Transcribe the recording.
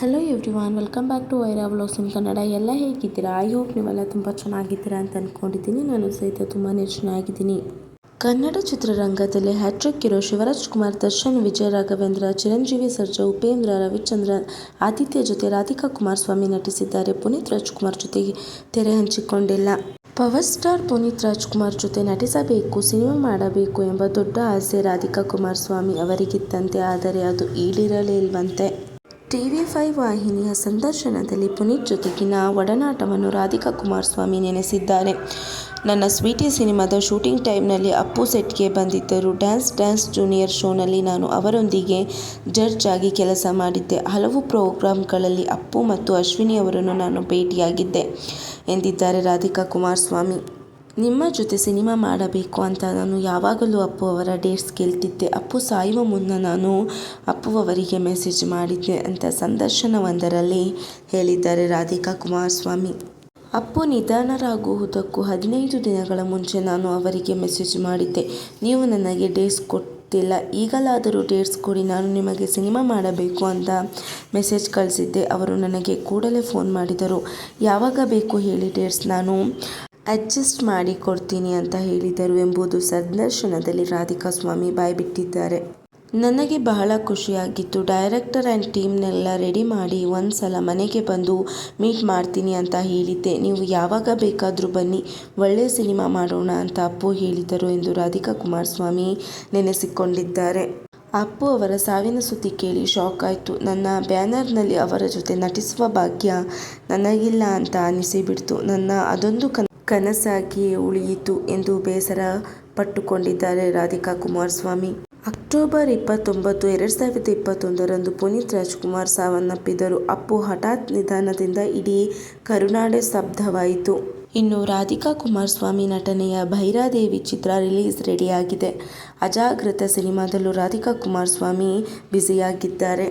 Hello everyone welcome back to Vaira vlogs in Kannada ಎಲ್ಲ ಹೇಗಿದ್ದೀರಾ? I hope ನೀವೆಲ್ಲ ತುಂಬ ಚೆನ್ನಾಗಿದ್ದೀರಾ ಅಂತ ಅಂದ್ಕೊಂಡಿದ್ದೀನಿ ನಾನು ಸಹಿತ ತುಂಬಾ ಚೆನ್ನಾಗಿದ್ದೀನಿ. ಕನ್ನಡ ಚಿತ್ರರಂಗದಲ್ಲಿ ಹ್ಯಾಟ್ರಿಕ್ ಇರೋ ಶಿವರಾಜ್ ಕುಮಾರ್, ದರ್ಶನ್, ವಿಜಯ, ರಾಘವೇಂದ್ರ, ಚಿರಂಜೀವಿ, ಸರ್ಜಾ, ಉಪೇಂದ್ರ ರವಿಚಂದ್ರನ್ ಆದಿತ್ಯ ಜೊತೆ ರಾಧಿಕಾ ಕುಮಾರಸ್ವಾಮಿ ನಟಿಸಿದ್ದಾರೆ. ಪುನೀತ್ ರಾಜ್ಕುಮಾರ್ ಜೊತೆಗೆ ತೆರೆ ಹಂಚಿಕೊಂಡಿಲ್ಲ. ಪವರ್ ಸ್ಟಾರ್ ಪುನೀತ್ ರಾಜ್ಕುಮಾರ್ ಜೊತೆ ನಟಿಸಬೇಕು, ಸಿನಿಮಾ ಮಾಡಬೇಕು ಎಂಬ ದೊಡ್ಡ ಆಸೆ ರಾಧಿಕಾ ಕುಮಾರಸ್ವಾಮಿ ಅವರಿಗಿತ್ತಂತೆ. ಆದರೆ ಅದು ಟಿವಿ ಫೈವ್ ವಾಹಿನಿಯ ಸಂದರ್ಶನದಲ್ಲಿ ಪುನೀತ್ ಜೊತೆಗಿನ ಒಡನಾಟವನ್ನು ರಾಧಿಕಾ ಕುಮಾರಸ್ವಾಮಿ ನೆನೆಸಿದ್ದಾರೆ. ನನ್ನ ಸ್ವೀಟಿ ಸಿನಿಮಾದ ಶೂಟಿಂಗ್ ಟೈಮ್ನಲ್ಲಿ ಅಪ್ಪು ಸೆಟ್ಗೆ ಬಂದಿದ್ದರು. ಡ್ಯಾನ್ಸ್ ಡ್ಯಾನ್ಸ್ ಜೂನಿಯರ್ ಶೋನಲ್ಲಿ ನಾನು ಅವರೊಂದಿಗೆ ಜಡ್ಜ್ ಆಗಿ ಕೆಲಸ ಮಾಡಿದ್ದೆ. ಹಲವು ಪ್ರೋಗ್ರಾಮ್ಗಳಲ್ಲಿ ಅಪ್ಪು ಮತ್ತು ಅಶ್ವಿನಿ ಅವರನ್ನು ನಾನು ಭೇಟಿಯಾಗಿದ್ದೆ, ಎಂದಿದ್ದಾರೆ ರಾಧಿಕಾ ಕುಮಾರಸ್ವಾಮಿ. ನಿಮ್ಮ ಜೊತೆ ಸಿನಿಮಾ ಮಾಡಬೇಕು ಅಂತ ನಾನು ಯಾವಾಗಲೂ ಅಪ್ಪು ಅವರ ಡೇಟ್ಸ್ ಕೇಳ್ತಿದ್ದೆ. ಅಪ್ಪು ಸಾಯುವ ಮುನ್ನ ನಾನು ಅಪ್ಪು ಅವರಿಗೆ ಮೆಸೇಜ್ ಮಾಡಿದ್ದೆ ಅಂತ ಸಂದರ್ಶನವೊಂದರಲ್ಲಿ ಹೇಳಿದ್ದಾರೆ ರಾಧಿಕಾ ಕುಮಾರಸ್ವಾಮಿ. ಅಪ್ಪು ನಿಧನರಾಗುವುದಕ್ಕೂ ಹದಿನೈದು ದಿನಗಳ ಮುಂಚೆ ನಾನು ಅವರಿಗೆ ಮೆಸೇಜ್ ಮಾಡಿದ್ದೆ. ನೀವು ನನಗೆ ಡೇಟ್ಸ್ ಕೊಟ್ಟಿಲ್ಲ, ಈಗಲಾದರೂ ಡೇಟ್ಸ್ ಕೊಡಿ, ನಾನು ನಿಮಗೆ ಸಿನಿಮಾ ಮಾಡಬೇಕು ಅಂತ ಮೆಸೇಜ್ ಕಳಿಸಿದ್ದೆ. ಅವರು ನನಗೆ ಕೂಡಲೇ ಫೋನ್ ಮಾಡಿದರು. ಯಾವಾಗ ಬೇಕು ಹೇಳಿ ಡೇಟ್ಸ್ ನಾನು ಅಡ್ಜಸ್ಟ್ ಮಾಡಿ ಕೊಡ್ತೀನಿ ಅಂತ ಹೇಳಿದರು ಎಂಬುದು ಸಂದರ್ಶನದಲ್ಲಿ ರಾಧಿಕಾ ಸ್ವಾಮಿ ಬಾಯ್ಬಿಟ್ಟಿದ್ದಾರೆ ನನಗೆ ಬಹಳ ಖುಷಿಯಾಗಿತ್ತು. ಡೈರೆಕ್ಟರ್ ಆ್ಯಂಡ್ ಟೀಮ್ನೆಲ್ಲ ರೆಡಿ ಮಾಡಿ ಒಂದು ಸಲ ಮನೆಗೆ ಬಂದು ಮೀಟ್ ಮಾಡ್ತೀನಿ ಅಂತ ಹೇಳಿದ್ದೆ. ನೀವು ಯಾವಾಗ ಬೇಕಾದರೂ ಬನ್ನಿ ಒಳ್ಳೆಯ ಸಿನಿಮಾ ಮಾಡೋಣ ಅಂತ ಅಪ್ಪು ಹೇಳಿದರು ಎಂದು ರಾಧಿಕಾ ಕುಮಾರಸ್ವಾಮಿ ನೆನೆಸಿಕೊಂಡಿದ್ದಾರೆ. ಅಪ್ಪು ಅವರ ಸಾವಿನ ಸುದ್ದಿ ಕೇಳಿ ಶಾಕ್ ಆಯಿತು. ನನ್ನ ಬ್ಯಾನರ್ನಲ್ಲಿ ಅವರ ಜೊತೆ ನಟಿಸುವ ಭಾಗ್ಯ ನನಗಿಲ್ಲ ಅಂತ ಅನಿಸಿಬಿಡ್ತು. ನನ್ನ ಅದೊಂದು ಕನ ಕನಸಾಗಿಯೇ ಉಳಿಯಿತು ಎಂದು ಬೇಸರ ಪಟ್ಟುಕೊಂಡಿದ್ದಾರೆ ರಾಧಿಕಾ ಕುಮಾರಸ್ವಾಮಿ. ಅಕ್ಟೋಬರ್ ಇಪ್ಪತ್ತೊಂಬತ್ತು, ಎರಡು ಸಾವಿರದ ಇಪ್ಪತ್ತೊಂದರಂದು ಪುನೀತ್ ರಾಜ್ಕುಮಾರ್ ಸಾವನ್ನಪ್ಪಿದರು. ಅಪ್ಪು ಹಠಾತ್ ನಿಧನದಿಂದ ಇಡೀ ಕರುನಾಡೆ ಸ್ತಬ್ಧವಾಯಿತು. ಇನ್ನು ರಾಧಿಕಾ ಕುಮಾರಸ್ವಾಮಿ ನಟನೆಯ ಭೈರಾದೇವಿ ಚಿತ್ರ ರಿಲೀಸ್ ರೆಡಿಯಾಗಿದೆ. ಅಜಾಗೃತ ಸಿನಿಮಾದಲ್ಲೂ ರಾಧಿಕಾ ಕುಮಾರಸ್ವಾಮಿ ಬ್ಯುಸಿಯಾಗಿದ್ದಾರೆ.